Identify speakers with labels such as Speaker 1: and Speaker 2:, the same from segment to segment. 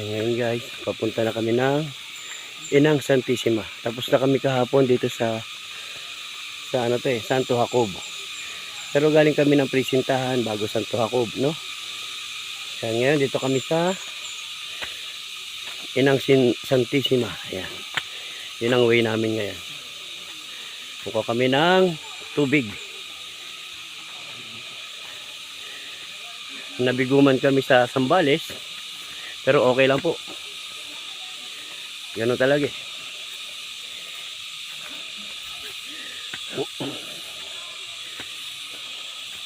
Speaker 1: Yan ngayon guys, papunta na kami ng Inang Santissima. Tapos na kami kahapon dito sa sa ano to eh, Santo Jacob. Pero galing kami ng presintahan bago Santo Jacob, no? Yan ngayon, dito kami sa Inang Sin Santissima. Ayan. Yun ang way namin ngayon. Buka kami ng tubig. Nabiguman kami sa Sambales. Pero okay lang po. Ganun talaga eh.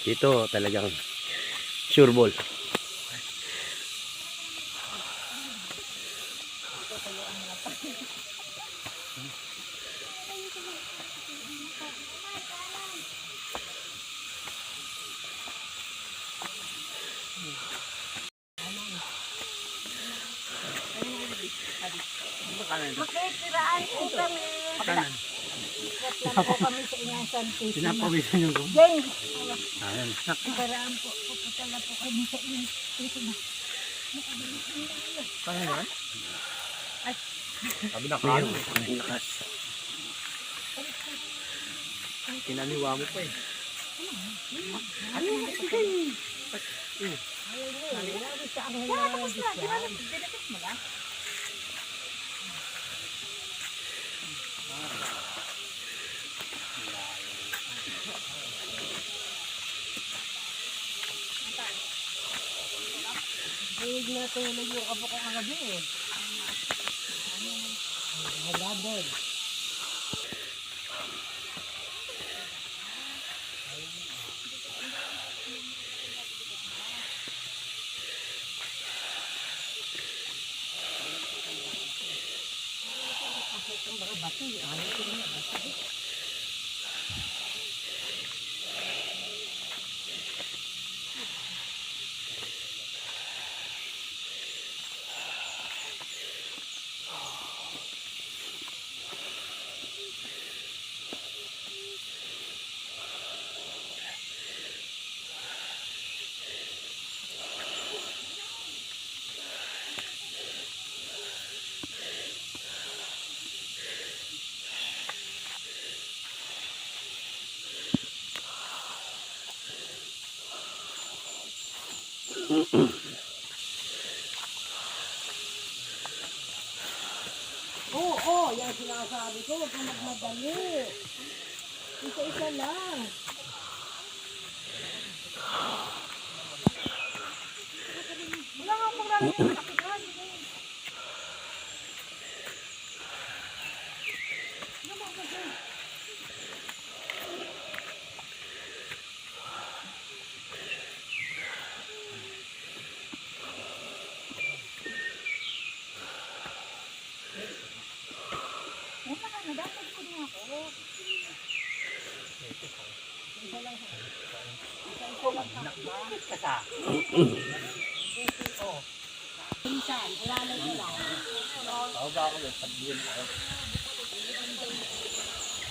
Speaker 1: Dito talagang sure ball.
Speaker 2: Magkikiraan po kami.
Speaker 3: Kanan.
Speaker 2: Po kami sa inyong santisima.
Speaker 3: Pinapawisan yung room. Ayan.
Speaker 2: karaan po. Pupunta na po kami sa inyong santisima.
Speaker 3: Kaya yan?
Speaker 2: Ay.
Speaker 3: Sabi na kano.
Speaker 1: ang lakas.
Speaker 3: Kinaliwa mo pa eh.
Speaker 2: Ayun, nangyari sa ang nangyari Huwag na tulog yung apo ko kagabi eh. Wala doon. Oo, oo, yan sinasabi ko, huwag kang magmadali. Isa-isa lang. Wala nga pong gagawin, nakikita. Wala ka na, dapat ko na ako. Isa lang sa Isa-isa lang sa Oo. Minsan, ulalay ko lang.
Speaker 3: Tawag ako yun. Sabihin ko.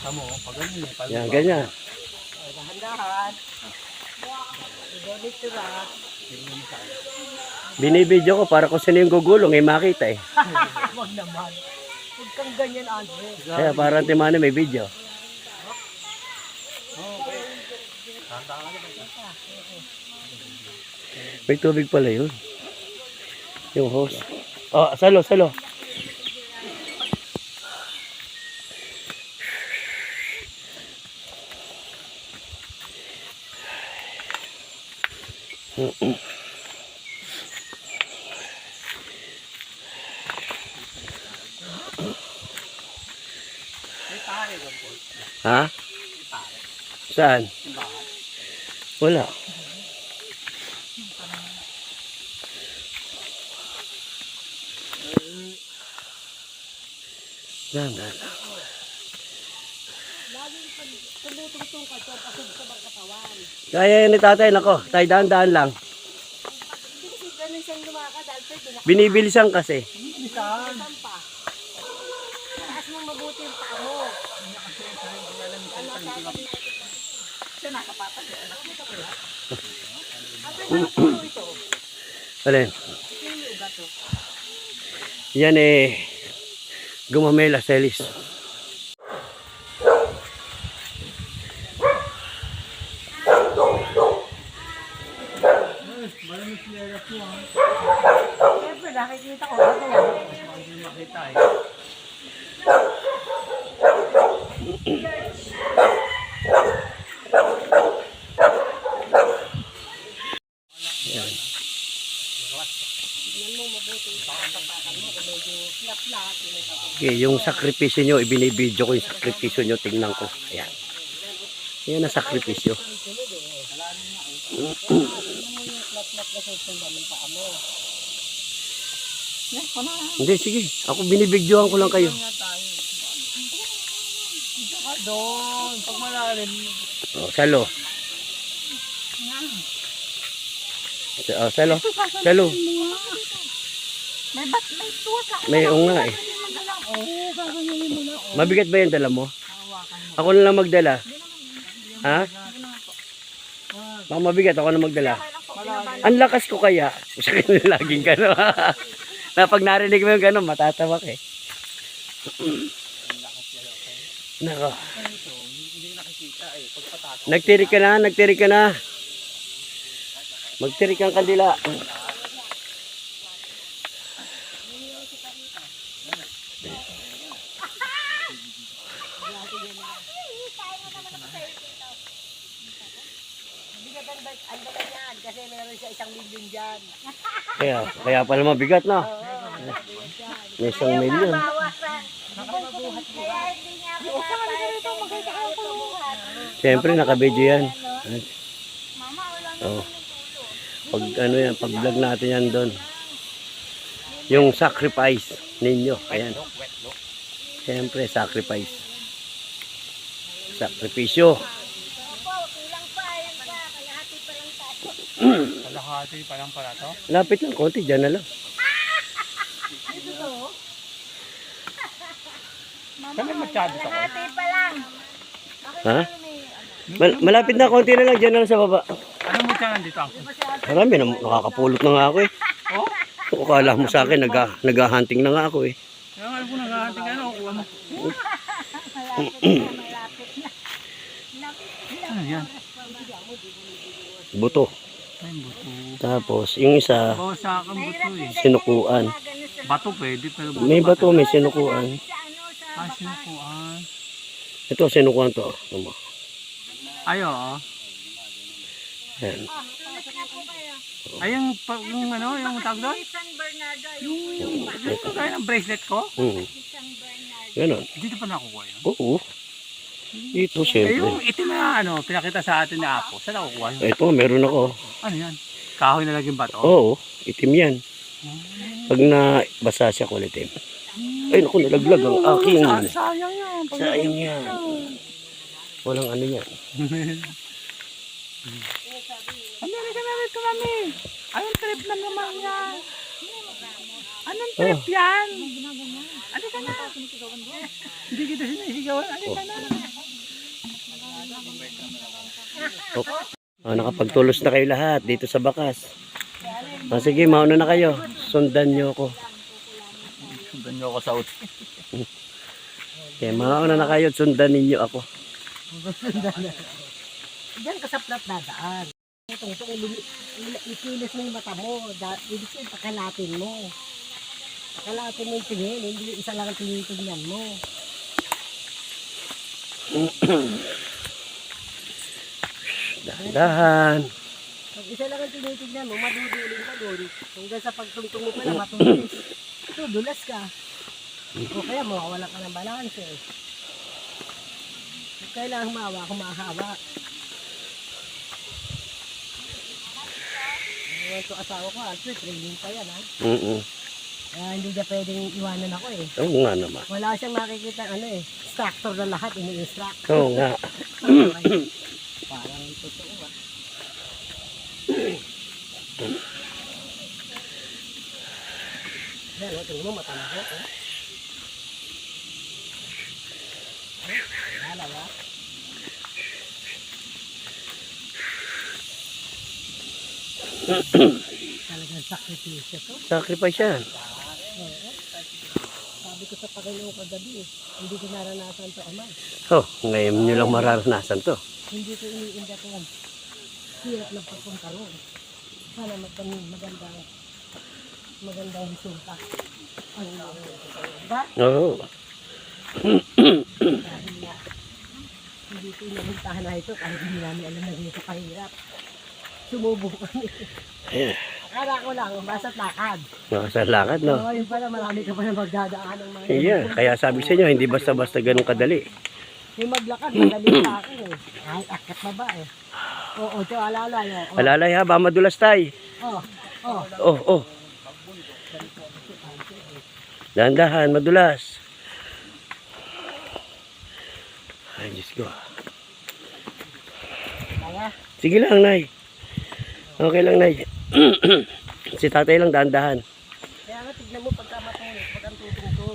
Speaker 3: Tamo, pag ganyan eh.
Speaker 1: Yan, ganyan.
Speaker 2: Ay, Dahan-dahan. Ganito na.
Speaker 1: Binibidyo ko para kung sino yung gugulong, eh makita eh.
Speaker 2: Huwag naman. Huwag kang ganyan, Andre.
Speaker 1: Kaya parang timano may video. May tubig pala yun. Yung hose. Oh, salo, salo.
Speaker 3: Po.
Speaker 1: Ha? Saan? Wala. Yan, yan.
Speaker 2: Laging pag tumutungtong ka, ito, pasog sa bang katawan.
Speaker 1: Kaya yan ni tatay, nako. Tay, daan-daan lang. Binibilisan kasi.
Speaker 3: Bilisan.
Speaker 2: Saan pa? Taas mo mabuti yung paa mo. Ano, ano?
Speaker 1: Alin? Yan eh. Gumamela selis.
Speaker 2: Siyempre, nakikita ko. Ba't kaya?
Speaker 3: Hindi makita eh.
Speaker 1: Yan.
Speaker 2: Tingnan mo mabuti yung pakatapakan mo. Kung medyo flap-flap, yun ang kapag.
Speaker 1: Okay, yung sakripisyo nyo, ibinibidyo ko yung sakripisyo nyo, tingnan ko. Ayan. Yan ang sakripisyo. Hindi, sige. Ako binibidyohan ko lang kayo.
Speaker 3: doon. Pag malalim.
Speaker 1: Oh, salo. Oh, salo. Salo.
Speaker 2: May bat, may tuwa ka.
Speaker 1: May unga eh.
Speaker 2: Oo, gagawin mo na.
Speaker 1: Mabigat ba yung dala mo? Ako na lang magdala. Ha? Baka mabigat, ako na magdala. Ang lakas ko kaya. Sa kanila laging gano'n. na pag narinig mo yung gano'n, matatawa ka eh. Nako. Nagtirik ka na, nagtirik ka na. Magtirik ang kandila.
Speaker 2: Kasi meron siya isang milyon dyan.
Speaker 1: Kaya, kaya pala mabigat na. May isang milyon. Siyempre, nakabidyo yan. Oh. Pag ano yan, pag vlog natin yan doon. Yung sacrifice ninyo. Ayan. Siyempre, sacrifice. Sakripisyo.
Speaker 3: Kalahati pa lang pala to.
Speaker 1: Lapit lang, konti, dyan na lang.
Speaker 3: Kami magsabi sa
Speaker 2: Hati pa lang.
Speaker 1: Ha? Mal- malapit na, konti na lang, dyan na lang sa baba.
Speaker 3: Ano mo siya nandito ako?
Speaker 1: Marami na, nakakapulot na nga ako eh.
Speaker 3: Oh?
Speaker 1: Kung akala mo sa akin, nag naghahunting na nga ako eh.
Speaker 3: Kaya nga ko naghahanting ano. Kuha mo. Ano yan?
Speaker 1: Buto. Tapos, yung isa,
Speaker 3: Bawa sa akin buto eh.
Speaker 1: sinukuan.
Speaker 3: Bato pwede pero buto.
Speaker 1: May bato, may sinukuan.
Speaker 3: Ah, sinukuan.
Speaker 1: Ito, sinukuan to. Ano mo?
Speaker 3: Ay, oo.
Speaker 1: Yan.
Speaker 3: Ay, yung, pa- yung ano, yung tag doon? Yung, yung, yung kagaya ng bracelet ko?
Speaker 1: Hmm. Ganon.
Speaker 3: Dito pa nakukuha yun.
Speaker 1: Oo. Ito,
Speaker 3: Eh,
Speaker 1: syempre.
Speaker 3: yung itim na ano, pinakita sa atin na Apo. Saan nakukuha yun?
Speaker 1: Ito, meron ako.
Speaker 3: Ano yan? Kahoy na laging bato?
Speaker 1: Oo, itim yan. Pag nabasa siya kulitim. Ay, naku, nalaglag ang aking.
Speaker 3: Sa- sayang yan.
Speaker 1: Sayang yan. Walang ano yan.
Speaker 3: Mami. Anong trip na naman yan? Anong trip
Speaker 1: Oh.
Speaker 3: yan? Ano ka na? Hindi kita sinisigawan. Ano ka na?
Speaker 1: Oh. Ah, nakapagtulos na kayo lahat dito sa bakas. Ah, sige, mauna na kayo. Sundan niyo ako.
Speaker 3: Sundan niyo ako sa ut.
Speaker 1: Okay, mauna na kayo. Sundan ninyo ako.
Speaker 2: Diyan ka sa plat dadaan. Ito, ito, ilumi- il- ikilis mo yung mata mo. Ibig sabihin, pakalatin mo. Pakalatin mo yung tingin. Hindi isa lang ang tinitingnan mo.
Speaker 1: Dahan-dahan.
Speaker 2: Pag isa lang ang tinitingnan mo, maduduling ka doon. Hanggang sa pagtungtong mo pa na matulis. Ito, dulas ka. O kaya mawawala ka ng balance eh. Kailangan mawa, kumahawa. Ano ito asawa ko, Alfred, training pa yan ha.
Speaker 1: Mm-mm.
Speaker 2: Kaya hindi niya pwedeng iwanan ako eh.
Speaker 1: Oo nga naman.
Speaker 2: Wala siyang makikita ano eh. Instructor na lahat, ini-instruct.
Speaker 1: Oo nga.
Speaker 2: Parang totoo ah. Yan, oh, tingnan mo, matanda ko. Oh. Talagang sakripisyo to.
Speaker 1: Sacrifice yan.
Speaker 2: Oo. Sabi ko sa Panginoon kagabi eh, hindi ko naranasan to ama.
Speaker 1: Oh, ngayon nyo lang mararanasan to.
Speaker 2: Hindi ko iniinda ko ang hirap ng pagpunta roon. Sana magandang magandang magandang resulta. Ang diba?
Speaker 1: Oo.
Speaker 2: Dahil nga, hindi ko inamuntahan na ito kahit hindi namin alam na dito kahirap. Sumubo kami.
Speaker 1: Ayan.
Speaker 2: Akala ko lang, basta't lakad.
Speaker 1: Nakasalakad, no?
Speaker 2: So, yun pala, marami ka pa na magdadaan ng mga
Speaker 1: Iya, kaya sabi sa inyo, hindi basta-basta ganun kadali.
Speaker 2: Yung maglakad, madali sa akin eh. Kahit akat na ba eh. Oo, ito alala yun. Oh,
Speaker 1: Alalay ha, ba madulas tay.
Speaker 2: oh, oh.
Speaker 1: Oh, oh. Dahan-dahan, madulas. Ay, Diyos ko. Sige lang, Nay. Okay lang, Nay. si tatay lang dahan-dahan.
Speaker 2: kaya nga tignan mo pagka matulog, pag ang tutong to.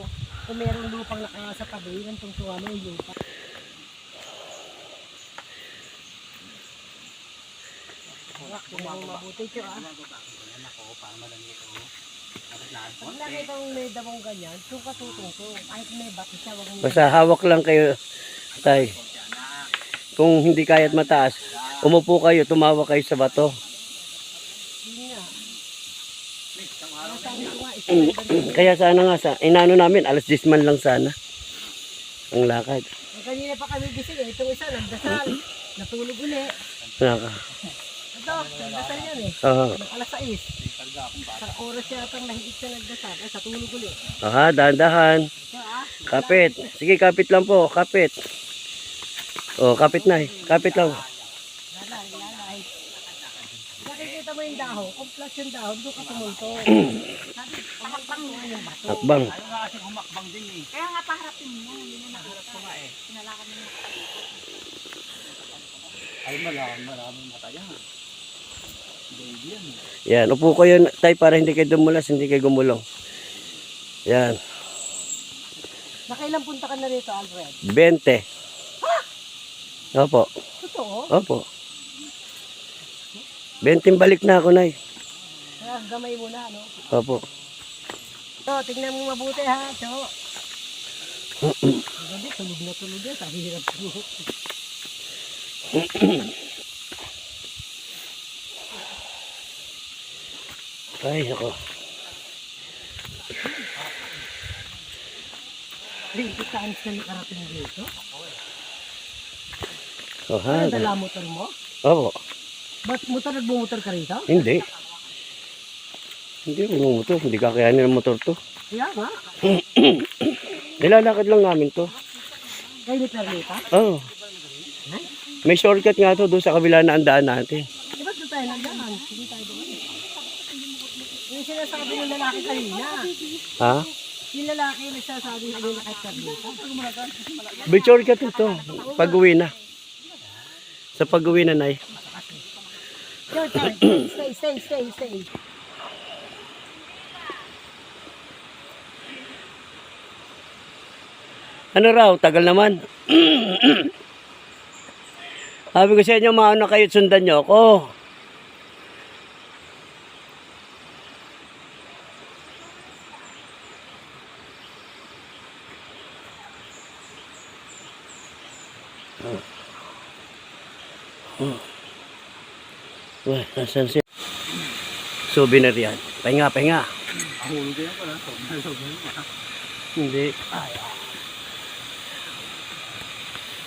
Speaker 2: Kung merong lupang naka sa tabi, yung tungtungan mo yung lupa. Wak, mo mabuti ito ah. Pag nakita mong may damong ganyan, kung katutong to, kahit may bato siya, wag mo
Speaker 1: Basta hawak lang kayo, tay. Kung hindi kaya't mataas, umupo kayo, tumawa kayo sa bato.
Speaker 2: Yun nga. Kaya sabi ko nga, isa na ganyan.
Speaker 1: Kaya sana nga, sa, inano namin, alas 10 man lang sana. Ang lakad.
Speaker 2: Kanina pa kami gising eh. Itong isa, nagdasal. Natulog uli.
Speaker 1: Naka.
Speaker 2: Ito, nagdasal yan eh.
Speaker 1: Oo.
Speaker 2: Alas 6. Sa oras yata ang nahigit siya nagdasal. Eh, sa tulog uli.
Speaker 1: Aha, dahan-dahan.
Speaker 2: Ah.
Speaker 1: Kapit. Sige, kapit lang po. Kapit. Oh, kapit na eh. Kapit lang.
Speaker 2: Nakikita mo yung dahon. Kung yung dahon, doon ka tumunto. Sabi, pakakbang mo yung bato.
Speaker 1: Akbang.
Speaker 3: Ayaw nga kasi humakbang din eh.
Speaker 4: Kaya nga paharapin mo, hindi na naharap ko nga eh. Pinalakan mo yung
Speaker 3: Ay, malamang maraming mata yan. Baby yan.
Speaker 1: Yan, upo kayo tay para hindi kayo dumulas, hindi kayo gumulong. Yan,
Speaker 2: Nakailang punta ka na rito, Alfred?
Speaker 1: 20. Opo,
Speaker 2: Totoo?
Speaker 1: opo. 20 balik na ako, Nay.
Speaker 2: Kaya gamay mo na, no?
Speaker 1: Opo.
Speaker 2: So, tingnan mo mabuti ha, Cho. Gabi, tulog na tulog yan. Sa hirap mo.
Speaker 1: Ay, ako.
Speaker 2: Rinto times na nakarating dito.
Speaker 1: Oh,
Speaker 2: Ano
Speaker 1: ha?
Speaker 2: dala motor mo?
Speaker 1: Opo.
Speaker 2: Ba't motor nagbumotor ka rito?
Speaker 1: Hindi. Hindi ako ng motor. Hindi kakayanin ng motor to.
Speaker 2: Kaya nga.
Speaker 1: Nilalakad lang namin to.
Speaker 2: Kay ni Perlita.
Speaker 1: Oh. May shortcut nga to doon sa kabila na ang daan natin.
Speaker 2: Di ba't doon tayo nagdaan? Hindi tayo doon. Yung sinasabi ng lalaki kanina.
Speaker 1: Ha?
Speaker 2: Yung lalaki yung nagsasabi kanina kay Perlita.
Speaker 1: May shortcut ito. Pag-uwi na. Sa pag-uwi na, Nay.
Speaker 2: Your turn. Stay, stay, stay, stay.
Speaker 1: Ano raw, tagal naman. Sabi ko sa inyo, mauna kayo at sundan nyo ako. Nasan siya? Souvenir yan. Pahinga, pahinga.
Speaker 3: Ahulog yan pala.
Speaker 1: Hindi.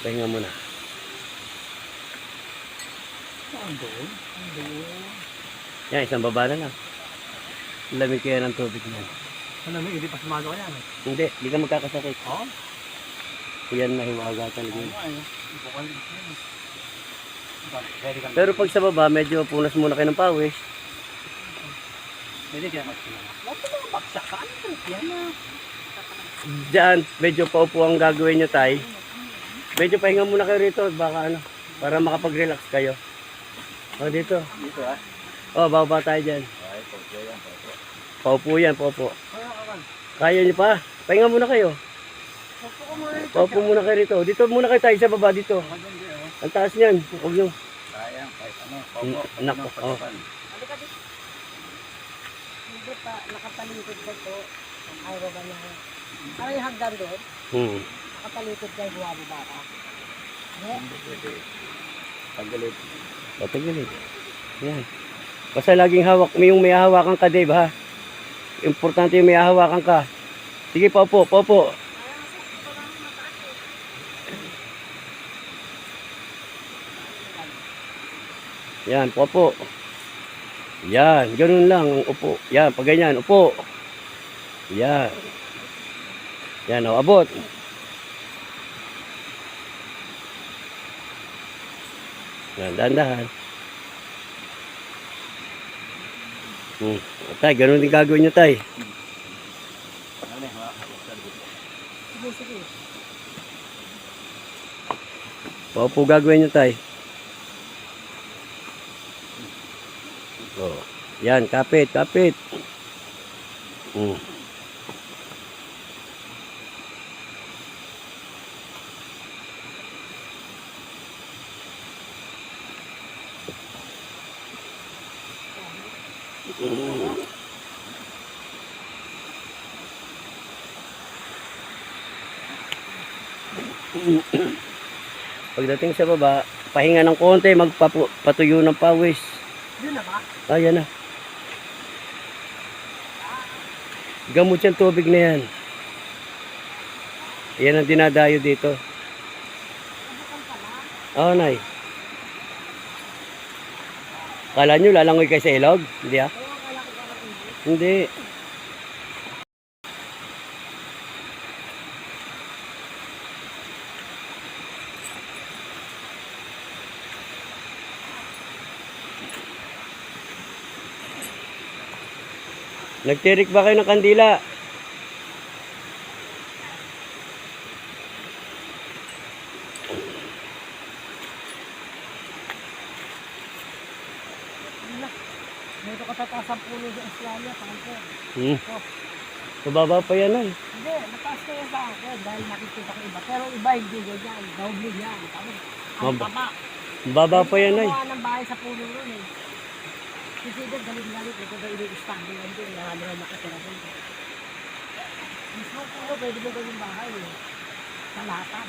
Speaker 1: Pahinga muna.
Speaker 3: Saan doon?
Speaker 1: Yan, isang baba na lang. Lamig kaya ng tubig niyan.
Speaker 3: Ano, may hindi pa sumagawa yan eh.
Speaker 1: Hindi, hindi ka magkakasakit.
Speaker 3: Oo.
Speaker 1: Yan, mahiwaga talaga yun.
Speaker 3: Ay, bukal din yan. Pwede ka
Speaker 1: Pero pag sa baba, medyo punas muna kayo ng pawis.
Speaker 3: Pwede kaya
Speaker 2: ano yan na.
Speaker 1: Diyan, medyo paupo ang gagawin nyo tay. Medyo pahinga muna kayo rito, baka ano, para makapag-relax kayo. O dito.
Speaker 3: Dito ah.
Speaker 1: O, baba tayo dyan.
Speaker 3: Ay, paupo yan, paupo.
Speaker 1: Paupo yan, paupo. Kaya nyo pa? Pahinga muna kayo.
Speaker 2: Ko.
Speaker 1: Paupo muna kayo rito. Dito muna kayo tayo sa baba dito. Ang taas niyan. Huwag nyo.
Speaker 3: Sayang, kahit ano.
Speaker 1: Mm, nako,
Speaker 3: Ano,
Speaker 1: oh.
Speaker 3: pagkakan.
Speaker 2: Halika dito. Hindi pa, nakatalikod ka to. Ay, baba na. Parang yung hagdan doon.
Speaker 1: Hmm.
Speaker 2: Nakatalikod ka, buwababa ka. Hindi.
Speaker 3: Pwede. Pagalit.
Speaker 1: Patagalit. Yan. Basta laging hawak mo yung may hawakan ka, Dave, ha? Importante yung may hawakan ka. Sige, paupo, paupo. Yan, paupo. Yan, ganun lang ang upo. Yan, pag ganyan, upo. Yan. Yan, o, abot. Yan, dahan-dahan. Hmm. Tay, ganun din gagawin nyo, tay.
Speaker 2: Sige.
Speaker 1: Paupo gagawin nyo, tay. Oh. Yan, kapit, kapit. Hmm. Pagdating sa baba, pahinga ng konti, magpatuyo ng pawis.
Speaker 2: Yun na ba?
Speaker 1: Ayan na. Gamot yung tubig na yan. Yan ang dinadayo dito. Oo, nay. Kala nyo lalangoy kayo sa ilog? Hindi ah? Hindi. Nagtirik ba kayo ng kandila?
Speaker 2: Dito ka tataas ang puno sa Australia, pangko.
Speaker 1: Hmm. Mababa pa yan ay.
Speaker 2: Hindi, mataas kayo sa akin dahil nakikita ko iba. Pero iba hindi ganyan, doble yan. Tapos, ang
Speaker 1: Mab-
Speaker 2: baba.
Speaker 1: Mababa pa yan ay.
Speaker 2: Gumawa ng bahay sa puno ron eh. Kasi doon, galing-galing. Ito daw ini-standing lang doon. Marami lang nakatira doon. Mismo puno, pwede mo gawin bahay eh. Sa latan.